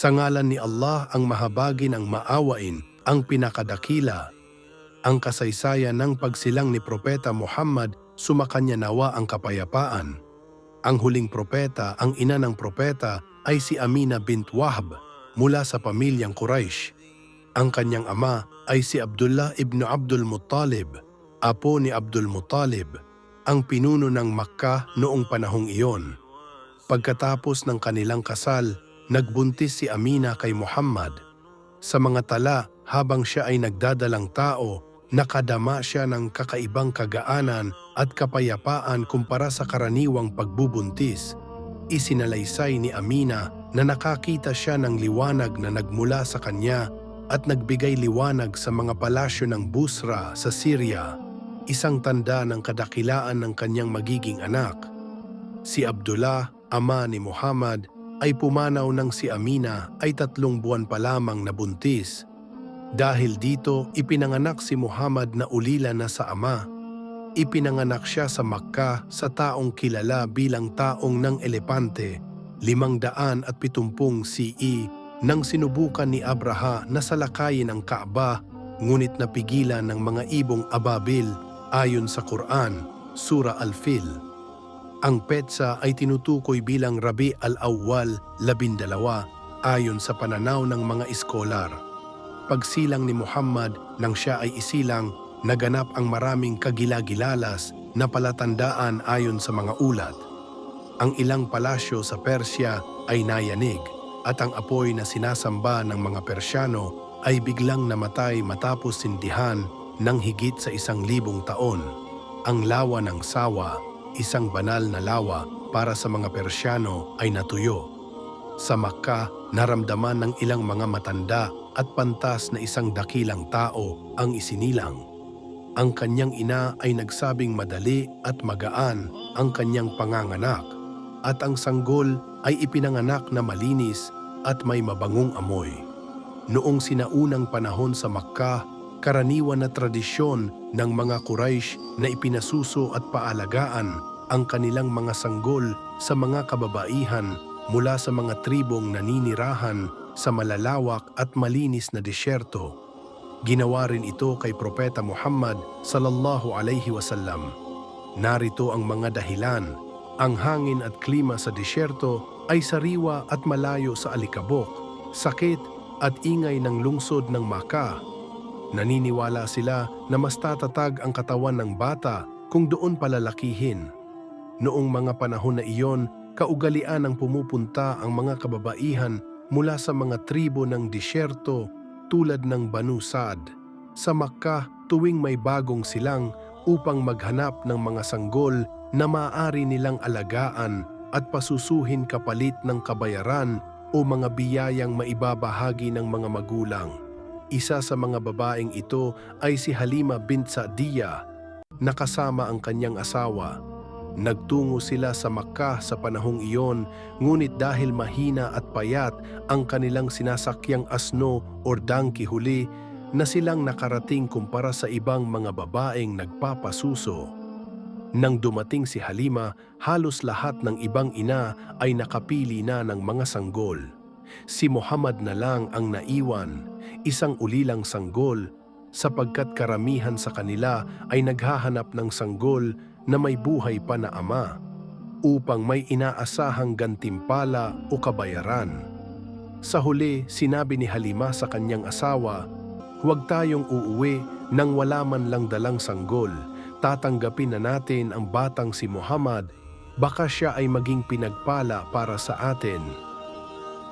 Sa ngalan ni Allah ang mahabagin ang maawain, ang pinakadakila. Ang kasaysayan ng pagsilang ni Propeta Muhammad sumakanya nawa ang kapayapaan. Ang huling propeta, ang ina ng propeta, ay si Amina bint Wahab mula sa pamilyang Quraysh. Ang kanyang ama ay si Abdullah ibn Abdul Muttalib, apo ni Abdul Muttalib, ang pinuno ng Makkah noong panahong iyon. Pagkatapos ng kanilang kasal, nagbuntis si Amina kay Muhammad. Sa mga tala, habang siya ay nagdadalang tao, nakadama siya ng kakaibang kagaanan at kapayapaan kumpara sa karaniwang pagbubuntis. Isinalaysay ni Amina na nakakita siya ng liwanag na nagmula sa kanya at nagbigay liwanag sa mga palasyo ng Busra sa Syria, isang tanda ng kadakilaan ng kanyang magiging anak. Si Abdullah, ama ni Muhammad, ay pumanaw ng si Amina ay tatlong buwan pa lamang na buntis. Dahil dito, ipinanganak si Muhammad na ulila na sa ama. Ipinanganak siya sa Makkah sa taong kilala bilang taong ng elepante, limang daan at pitumpung CE, nang sinubukan ni Abraha na salakayin ang Kaaba, ngunit napigilan ng mga ibong ababil ayon sa Quran, Sura Al-Fil. Ang petsa ay tinutukoy bilang Rabi al-Awwal, labindalawa, ayon sa pananaw ng mga iskolar. Pagsilang ni Muhammad nang siya ay isilang, naganap ang maraming kagilagilalas na palatandaan ayon sa mga ulat. Ang ilang palasyo sa Persya ay nayanig at ang apoy na sinasamba ng mga Persyano ay biglang namatay matapos sindihan ng higit sa isang libong taon. Ang lawa ng sawa, isang banal na lawa para sa mga Persyano ay natuyo. Sa Makkah, naramdaman ng ilang mga matanda at pantas na isang dakilang tao ang isinilang. Ang kanyang ina ay nagsabing madali at magaan ang kanyang panganganak at ang sanggol ay ipinanganak na malinis at may mabangong amoy. Noong sinaunang panahon sa Makkah, karaniwan na tradisyon ng mga Quraysh na ipinasuso at paalagaan ang kanilang mga sanggol sa mga kababaihan mula sa mga tribong naninirahan sa malalawak at malinis na disyerto. Ginawa rin ito kay Propeta Muhammad sallallahu alaihi wasallam. Narito ang mga dahilan. Ang hangin at klima sa disyerto ay sariwa at malayo sa alikabok, sakit at ingay ng lungsod ng Maka. Naniniwala sila na mas tatatag ang katawan ng bata kung doon palalakihin. Noong mga panahon na iyon, kaugalian ang pumupunta ang mga kababaihan mula sa mga tribo ng disyerto tulad ng Banu Saad sa Makkah tuwing may bagong silang upang maghanap ng mga sanggol na maaari nilang alagaan at pasusuhin kapalit ng kabayaran o mga biyayang maibabahagi ng mga magulang. Isa sa mga babaeng ito ay si Halima bint Sa'diya na kasama ang kanyang asawa. Nagtungo sila sa Makkah sa panahong iyon, ngunit dahil mahina at payat ang kanilang sinasakyang asno or donkey huli, na silang nakarating kumpara sa ibang mga babaeng nagpapasuso. Nang dumating si Halima, halos lahat ng ibang ina ay nakapili na ng mga sanggol. Si Muhammad na lang ang naiwan, isang ulilang sanggol, sapagkat karamihan sa kanila ay naghahanap ng sanggol na may buhay pa na ama upang may inaasahang gantimpala o kabayaran. Sa huli, sinabi ni Halima sa kanyang asawa, Huwag tayong uuwi nang wala man lang dalang sanggol. Tatanggapin na natin ang batang si Muhammad, baka siya ay maging pinagpala para sa atin.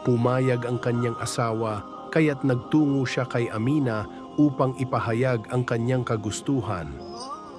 Pumayag ang kanyang asawa, kaya't nagtungo siya kay Amina upang ipahayag ang kanyang kagustuhan.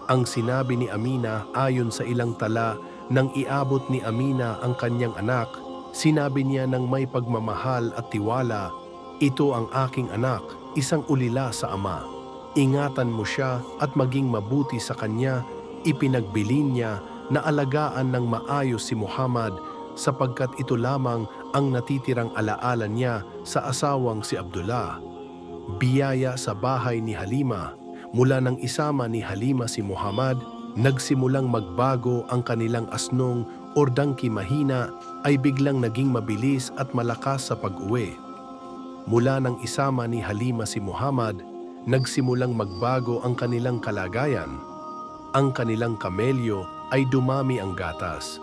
Ang sinabi ni Amina ayon sa ilang tala nang iabot ni Amina ang kanyang anak, sinabi niya ng may pagmamahal at tiwala, Ito ang aking anak, isang ulila sa ama. Ingatan mo siya at maging mabuti sa kanya, ipinagbilin niya na alagaan ng maayos si Muhammad sapagkat ito lamang ang natitirang alaala niya sa asawang si Abdullah. Biyaya sa bahay ni Halima, mula nang isama ni Halima si Muhammad, nagsimulang magbago ang kanilang asnong or dangki mahina ay biglang naging mabilis at malakas sa pag-uwi. Mula nang isama ni Halima si Muhammad, nagsimulang magbago ang kanilang kalagayan. Ang kanilang kamelyo ay dumami ang gatas.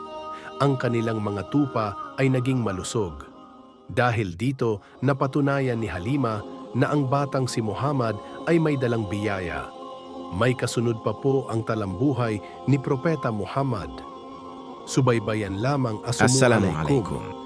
Ang kanilang mga tupa ay naging malusog. Dahil dito, napatunayan ni Halima na ang batang si Muhammad ay may dalang biyaya. May kasunod pa po ang talambuhay ni Propeta Muhammad. Subaybayan lamang. Assalamualaikum.